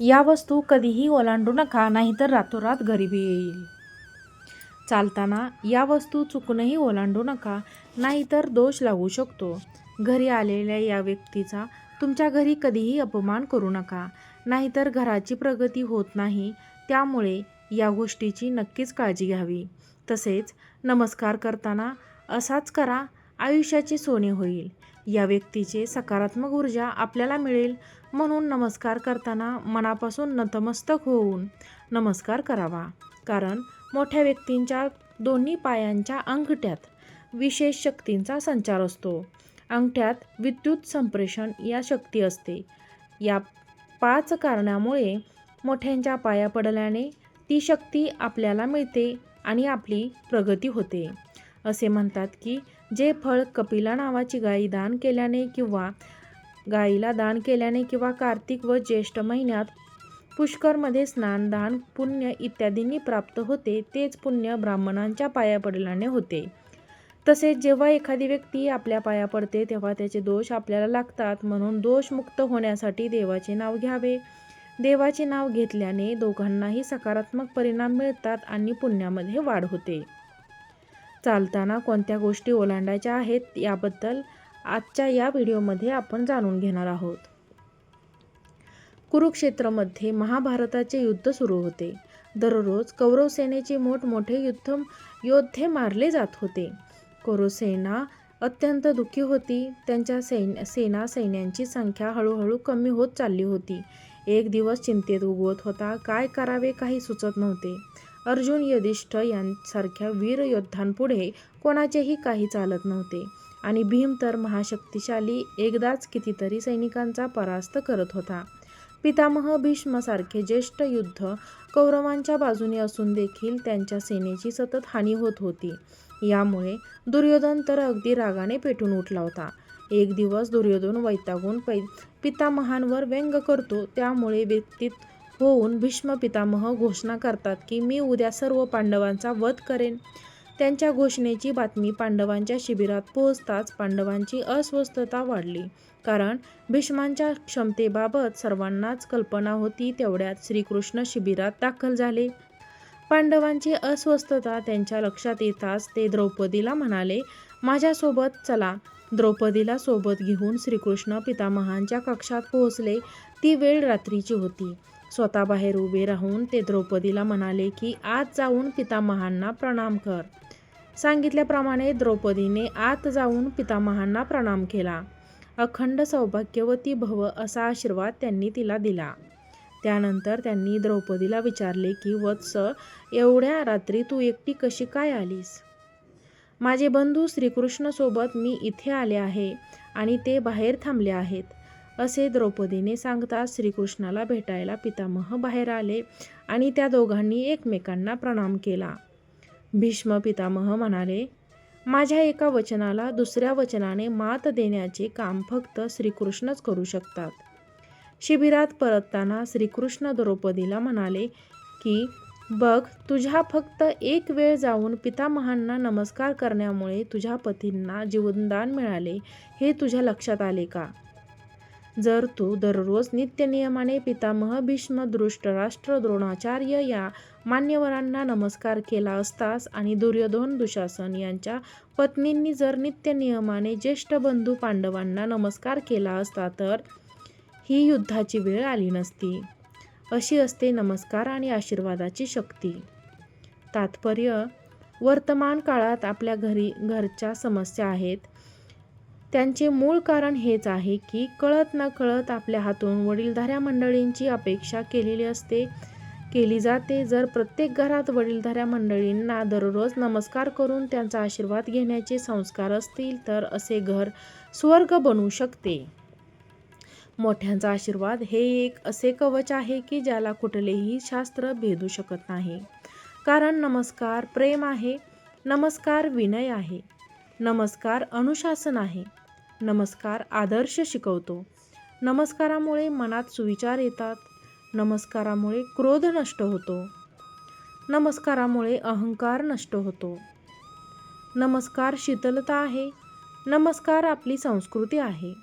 या वस्तू कधीही ओलांडू नका नाहीतर रातोरात गरिबी येईल. चालताना या वस्तू चुकूनही ओलांडू नका नाहीतर दोष लागू शकतो. घरी आलेल्या या व्यक्तीचा तुमच्या घरी कधीही अपमान करू नका नाहीतर घराची प्रगती होत नाही त्यामुळे या गोष्टीची नक्कीच काळजी घ्यावी. तसेच नमस्कार करताना असाच करा आयुष्याचे सोने होईल. या व्यक्तीचे सकारात्मक ऊर्जा आपल्याला मिळेल म्हणून नमस्कार करताना मनापासून नतमस्तक होऊन नमस्कार करावा. कारण मोठ्या व्यक्तींच्या दोन्ही पायांच्या अंगठ्यात विशेष शक्तींचा संचार असतो. अंगठ्यात विद्युत संप्रेषण या शक्ती असते. या पाच कारणामुळे मोठ्यांच्या पाया पडल्याने ती शक्ती आपल्याला मिळते आणि आपली प्रगती होते. असे म्हणतात की जे फळ कपिला नावाची गायी दान केल्याने किंवा गायीला दान केल्याने किंवा कार्तिक व ज्येष्ठ महिन्यात पुष्करमध्ये स्नान दान पुण्य इत्यादींनी प्राप्त होते तेच पुण्य ब्राह्मणांच्या पाया पडल्याने होते. तसेच जेव्हा एखादी व्यक्ती आपल्या पाया पडते तेव्हा त्याचे दोष आपल्याला लागतात. म्हणून दोषमुक्त होण्यासाठी देवाचे नाव घ्यावे. देवाचे नाव घेतल्याने दोघांनाही सकारात्मक परिणाम मिळतात आणि पुण्यामध्ये वाढ होते. चालताना कोणत्या गोष्टी ओलांडायच्या आहेत याबद्दल आजच्या या व्हिडिओमध्ये आपण जाणून घेणार आहोत. कुरुक्षेत्रमध्ये महाभारताचे युद्ध सुरू होते. दररोज कौरव सेनेचे मोठमोठे युद्ध योद्धे मारले जात होते. कौरवसेना अत्यंत दुःखी होती. त्यांच्या सैन्य सेना सैन्यांची संख्या हळूहळू कमी होत चालली होती. एक दिवस चिंतेत उगवत होता काय करावे काही सुचत नव्हते. अर्जुन युधिष्ठ यांसारख्या वीर योद्धांपुढे कोणाचेही काही चालत नव्हते. आणि भीम तर महाशक्तिशाली एकदाच कितीतरी सैनिकांचा परास्त करत होता. पितामह भीष्मसारखे ज्येष्ठ युद्ध कौरवांच्या बाजूने असून देखील त्यांच्या सेनेची सतत हानी होत होती. यामुळे दुर्योधन तर अगदी रागाने पेटून उठला होता. एक दिवस दुर्योधन वैतागून पै पितामहांवर व्यंग करतो त्यामुळे व्यक्तीत होऊन भीष्म पितामह घोषणा करतात की मी उद्या सर्व पांडवांचा वध करेन. त्यांच्या घोषणेची बातमी पांडवांच्या शिबिरात पोहोचताच पांडवांची अस्वस्थता वाढली. कारण भीष्मांच्या क्षमतेबाबत सर्वांनाच कल्पना होती तेवढ्यात श्रीकृष्ण शिबिरात दाखल झाले. पांडवांची अस्वस्थता त्यांच्या लक्षात येताच ते द्रौपदीला म्हणाले माझ्यासोबत चला द्रौपदीला सोबत घेऊन श्रीकृष्ण पितामहांच्या कक्षात पोहोचले. ती वेळ रात्रीची होती. स्वतः बाहेर उभे राहून ते द्रौपदीला म्हणाले की आत जाऊन पितामहांना प्रणाम कर. सांगितल्याप्रमाणे द्रौपदीने आत जाऊन पितामहांना प्रणाम केला. अखंड सौभाग्यवती भव असा आशीर्वाद त्यांनी तिला दिला. त्यानंतर त्यांनी द्रौपदीला विचारले की वत्स एवढ्या रात्री तू एकटी कशी काय आलीस? माझे बंधू श्रीकृष्णसोबत मी इथे आले आहे आणि ते बाहेर थांबले आहेत. असे द्रौपदीने सांगताच श्रीकृष्णाला भेटायला पितामह बाहेर आले आणि त्या दोघांनी एकमेकांना प्रणाम केला. भीष्म पितामह म्हणाले माझ्या एका वचनाला दुसऱ्या वचनाने मात देण्याचे काम फक्त श्रीकृष्णच करू शकतात. शिबिरात परतताना श्रीकृष्ण द्रौपदीला म्हणाले की बघ तुझ्या फक्त एक वेळ जाऊन पितामहांना नमस्कार करण्यामुळे तुझ्या पतींना जीवनदान मिळाले हे तुझ्या लक्षात आले का? जर तू दररोज नित्यनियमाने पितामह भीष्म दृष्टराष्ट्र द्रोणाचार्य या मान्यवरांना नमस्कार केला असतास आणि दुर्योधन दुशासन यांच्या पत्नींनी जर नित्यनियमाने ज्येष्ठ बंधू पांडवांना नमस्कार केला असता तर ही युद्धाची वेळ आली नसती. अशी असते नमस्कार आणि आशीर्वादाची शक्ती. तात्पर्य वर्तमान काळात आपल्या घरी घरच्या समस्या आहेत. त्यांचे मूळ कारण हेच आहे की कळत न कळत आपल्या हातून वडीलधाऱ्या मंडळींची अपेक्षा केलेली असते केली जाते. जर प्रत्येक घरात वडीलधाऱ्या मंडळींना दररोज नमस्कार करून त्यांचा आशीर्वाद घेण्याचे संस्कार असतील तर असे घर स्वर्ग बनू शकते. मोठ्यांचा आशीर्वाद हे एक असे कवच आहे की ज्याला कुठलेही शास्त्र भेदू शकत नाही. कारण नमस्कार प्रेम आहे नमस्कार विनय आहे नमस्कार अनुशासन आहे. नमस्कार आदर्श शिकवतो. नमस्कारामुळे मनात सुविचार येतात. नमस्कारामुळे क्रोध नष्ट होतो. नमस्कारामुळे अहंकार नष्ट होतो. नमस्कार शीतलता आहे. नमस्कार आपली संस्कृती आहे.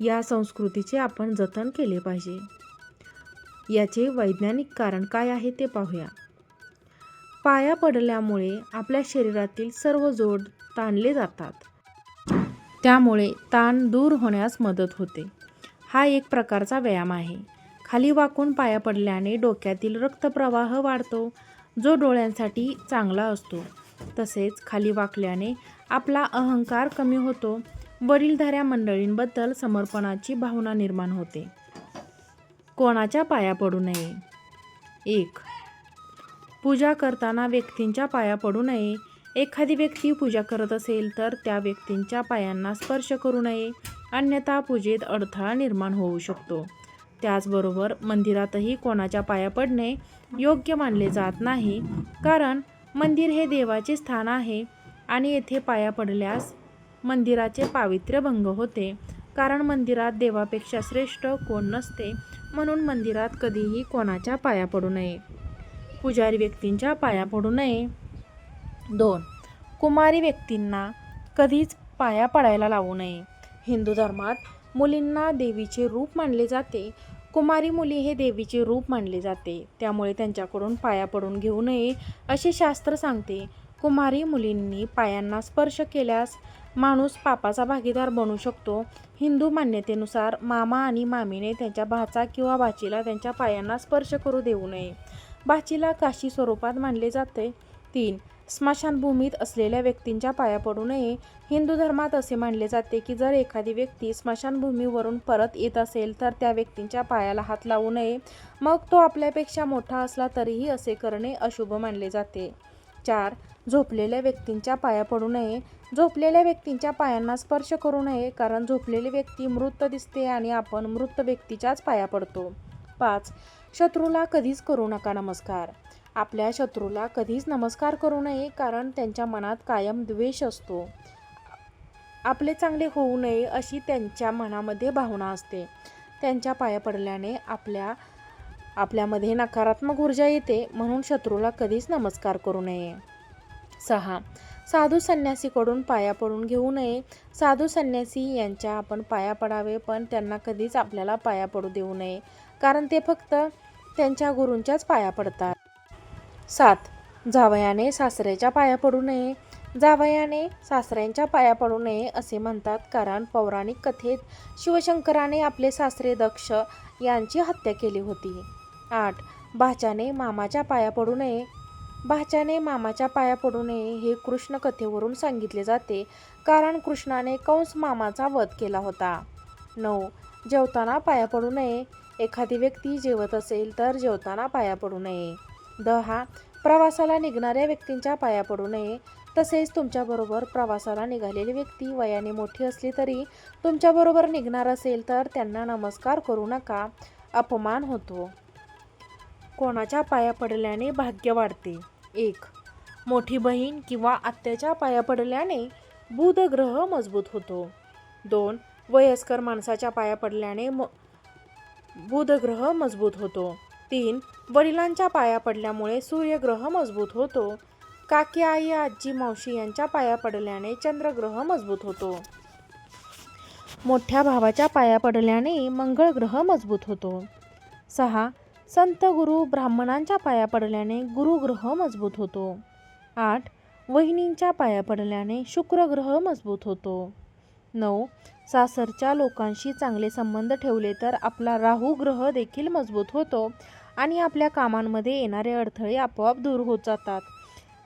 या संस्कृतीचे आपण जतन केले पाहिजे. याचे वैज्ञानिक कारण काय आहे ते पाहूया. पाया पडल्यामुळे आपल्या शरीरातील सर्व जोड ताणले जातात. त्यामुळे ताण दूर होण्यास मदत होते. हा एक प्रकारचा व्यायाम आहे. खाली वाकून पाया पडल्याने डोक्यातील रक्तप्रवाह वाढतो जो डोळ्यांसाठी चांगला असतो. तसेच खाली वाकल्याने आपला अहंकार कमी होतो. वरील धाऱ्या मंडळींबद्दल समर्पणाची भावना निर्माण होते. कोणाच्या पाया पडू नये? एक. पूजा करताना व्यक्तींच्या पाया पडू नये. एखादी व्यक्ती पूजा करत असेल तर त्या व्यक्तींच्या पायांना स्पर्श करू नये. अन्यथा पूजेत अडथळा निर्माण होऊ शकतो. त्याचबरोबर मंदिरातही कोणाच्या पाया पडणे योग्य मानले जात नाही. कारण मंदिर हे देवाचे स्थान आहे आणि येथे पाया पडल्यास मंदिराचे पावित्र्य भंग होते. कारण मंदिरात देवापेक्षा श्रेष्ठ कोण नसते म्हणून मंदिरात कधीही कोणाच्या पाया पडू नये. पुजारी व्यक्तींच्या पाया पडू नये. दोन. कुमारी व्यक्तींना कधीच पाया पडायला लावू नये. हिंदू धर्मात मुलींना देवीचे रूप मानले जाते. कुमारी मुली हे देवीचे रूप मानले जाते. त्यामुळे त्यांच्याकडून पाया पडून घेऊ नये असे शास्त्र सांगते. कुमारी मुलींनी पायांना स्पर्श केल्यास माणूस पापाचा भागीदार बनू शकतो. हिंदू मान्यतेनुसार मामा आणि मामीने त्यांच्या भाचा किंवा भाचीला त्यांच्या पायांना स्पर्श करू देऊ नये. भाचीला काशी स्वरूपात मानले जाते. तीन. स्मशानभूमीत असलेल्या व्यक्तींच्या पाया पडू नये. हिंदू धर्मात असे मानले जाते की जर एखादी व्यक्ती स्मशानभूमीवरून परत येत असेल तर त्या व्यक्तींच्या पायाला हात लावू नये. मग तो आपल्यापेक्षा मोठा असला तरीही असे करणे अशुभ मानले जाते. चार झोपलेल्या व्यक्तींच्या पाया पडू नये. झोपलेल्या व्यक्तींच्या पायांना स्पर्श करू नये कारण झोपलेली व्यक्ती मृत दिसते आणि आपण मृत व्यक्तीच्याच पाया पडतो. पाच शत्रूला कधीच करू नका नमस्कार. आपल्या शत्रूला कधीच नमस्कार करू नये कारण त्यांच्या मनात कायम द्वेष असतो. आपले चांगले होऊ नये अशी त्यांच्या मनामध्ये भावना असते. त्यांच्या पाया पडल्याने आपल्या आपल्यामध्ये नकारात्मक ऊर्जा येते म्हणून शत्रूला कधीच नमस्कार करू नये. सहा. साधू संन्यासीकडून पाया पडून घेऊ नये. साधू संन्यासी यांच्या आपण पाया पडावे पण त्यांना कधीच आपल्याला पाया पडू देऊ नये कारण ते फक्त त्यांच्या गुरूंच्याच पाया पडतात. सात. जावयाने सासऱ्याच्या पाया पडू नये. जावयाने सासऱ्यांच्या पाया पडू नये असे म्हणतात कारण पौराणिक कथेत शिवशंकराने आपले सासरे दक्ष यांची हत्या केली होती. आठ. भाच्याने मामाच्या पाया पडू नये. भाच्याने मामाच्या पाया पडू नये हे कृष्ण कथेवरून सांगितले जाते. कारण कृष्णाने कंस मामाचा वध केला होता. नऊ. जेवताना पाया पडू नये. एखादी व्यक्ती जेवत असेल तर जेवताना पाया पडू नये. दहा प्रवासाला निघणाऱ्या व्यक्तींच्या पाया पडू नये. तसेच तुमच्याबरोबर प्रवासाला निघालेली व्यक्ती वयाने मोठी असली तरी तुमच्याबरोबर निघणार असेल तर त्यांना नमस्कार करू नका. अपमान होतो. कोणाच्या पाया पडल्याने भाग्य वाढते? एक. मोठी बहीण किंवा आत्याच्या पाया पडल्याने बुध ग्रह मजबूत होतो. दोन. वयस्कर माणसाच्या पाया पडल्याने म बुध ग्रह मजबूत होतो. तीन वडिलांच्या पाया पडल्यामुळे सूर्यग्रह मजबूत होतो. काकी आई आजी मावशी यांच्या पाया पडल्याने चंद्रग्रह मजबूत होतो. मोठ्या भावाच्या पाया पडल्याने मंगळ ग्रह मजबूत होतो. सहा संत गुरु ब्राह्मणांच्या पाया पडल्याने गुरुग्रह मजबूत होतो. आठ वहिनींच्या पाया पडल्याने शुक्रग्रह मजबूत होतो. नऊ सासरच्या लोकांशी चांगले संबंध ठेवले तर आपला राहू ग्रह देखील मजबूत होतो. आणि आपल्या कामांमध्ये येणारे अडथळे आपोआप दूर होत जातात.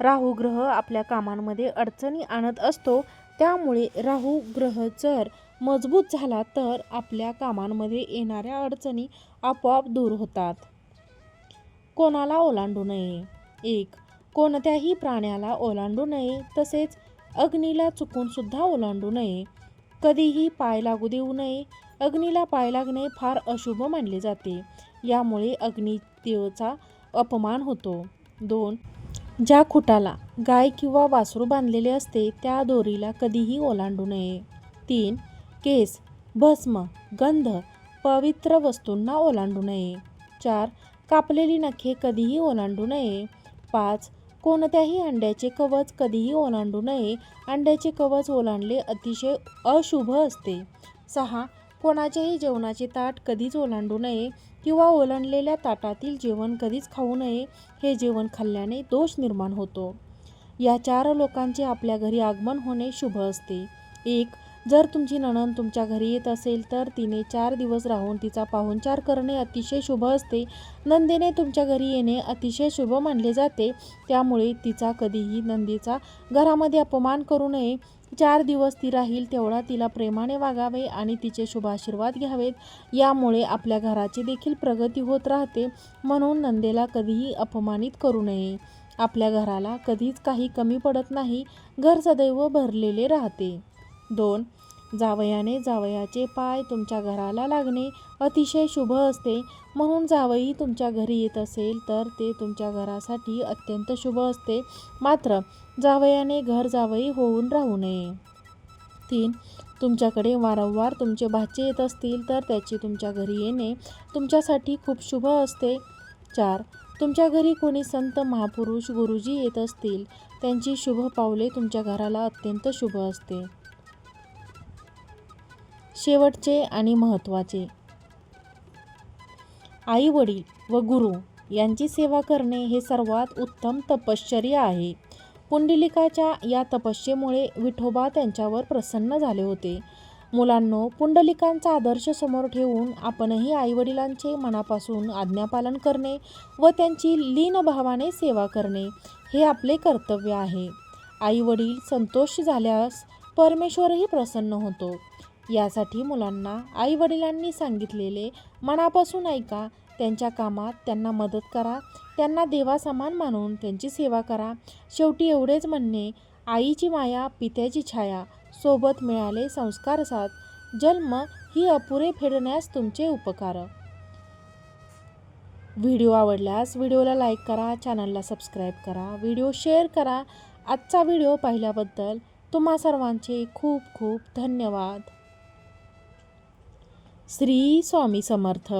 राहू ग्रह आपल्या कामांमध्ये अडचणी आणत असतो त्यामुळे राहू ग्रह जर मजबूत झाला तर आपल्या कामांमध्ये येणाऱ्या अडचणी आपोआप दूर होतात. कोणाला ओलांडू नये? एक कोणत्याही प्राण्याला ओलांडू नये तसेच अग्नीला चुकूनसुद्धा ओलांडू नये. कधीही पाय लागू देऊ नये. अग्नीला पाय लागणे फार अशुभ मानले जाते. यामुळे अग्निदेवचा अपमान होतो. दोन ज्या खुटाला गाय किंवा वासरू बांधलेले असते त्या दोरीला कधीही ओलांडू नये. तीन केस भस्म गंध पवित्र वस्तूंना ओलांडू नये. चार कापलेली नखे कधीही ओलांडू नये. पाच कोणत्याही अंड्याचे कवच कधीही ओलांडू नये. अंड्याचे कवच ओलांडले अतिशय अशुभ असते. सहा कोणाच्याही जेवणाचे ताट कधीच ओलांडू नये किंवा ओलांडलेल्या ताटातील जेवण कधीच खाऊ नये हे जेवण खाल्ल्याने दोष निर्माण होतो. या चार लोकांचे आपल्या घरी आगमन होणे शुभ असते. एक जर तुमची नणंद तुमच्या घरी येत असेल तर तिने चार दिवस राहून तिचा पाहुणचार करणे अतिशय शुभ असते. नंदीने तुमच्या घरी येणे अतिशय शुभ मानले जाते. त्यामुळे तिचा कधीही नंदीचा घरामध्ये अपमान करू नये. चार दिवस ती राहील तेवढा तिला प्रेमाने वागावे आणि तिचे शुभाशीर्वाद घ्यावेत. यामुळे आपल्या घराची देखील प्रगती होत राहते. म्हणून नंदेला कधीही अपमानित करू नये. आपल्या घराला कधीच काही कमी पडत नाही. घर सदैव भरलेले राहते. दोन जावयाने जावयाचे पाय तुमच्या घराला लागणे. अतिशय शुभ असते. म्हणून जावई तुमच्या घरी येत असेल तर ते तुमच्या घरासाठी अत्यंत शुभ असते. मात्र जावयाने घर जावई होऊन राहू नये. तीन तुमच्याकडे वारंवार तुमचे भाचे येत असतील तर त्याची तुमच्या घरी येणे तुमच्यासाठी खूप शुभ असते. चार तुमच्या घरी कोणी संत महापुरुष गुरुजी येत असतील त्यांची शुभ पावले तुमच्या घराला अत्यंत शुभ असते. शेवटचे आणि महत्त्वाचे आई वडील व गुरु यांची सेवा करणे हे सर्वात उत्तम तपश्चर्या आहे. पुंडलिकाच्या या तपस्येमुळे विठोबा त्यांच्यावर प्रसन्न झाले होते. मुलांनो पुंडलिकांचा आदर्श समोर ठेवून आपणही आईवडिलांचे मनापासून आज्ञापालन करणे व त्यांची लीन भावाने सेवा करणे हे आपले कर्तव्य आहे. आईवडील संतोष झाल्यास परमेश्वरही प्रसन्न होतो. यासाठी मुलांना आईवडिलांनी सांगितलेले मनापासून ऐका त्यांच्या कामात त्यांना मदत करा त्यांना देवासमान मानून त्यांची सेवा करा. शेवटी एवढेच म्हणणे आईची माया पित्याची छाया सोबत मिळाले संस्कार साथ. जन्म ही अपुरे फेडण्यास तुमचे उपकार. व्हिडिओ आवडल्यास व्हिडिओला लाईक करा चॅनलला सबस्क्राईब करा व्हिडिओ शेअर करा. आजचा व्हिडिओ पाहिल्याबद्दल तुम्हा सर्वांचे खूप खूप धन्यवाद. श्री स्वामी समर्थ.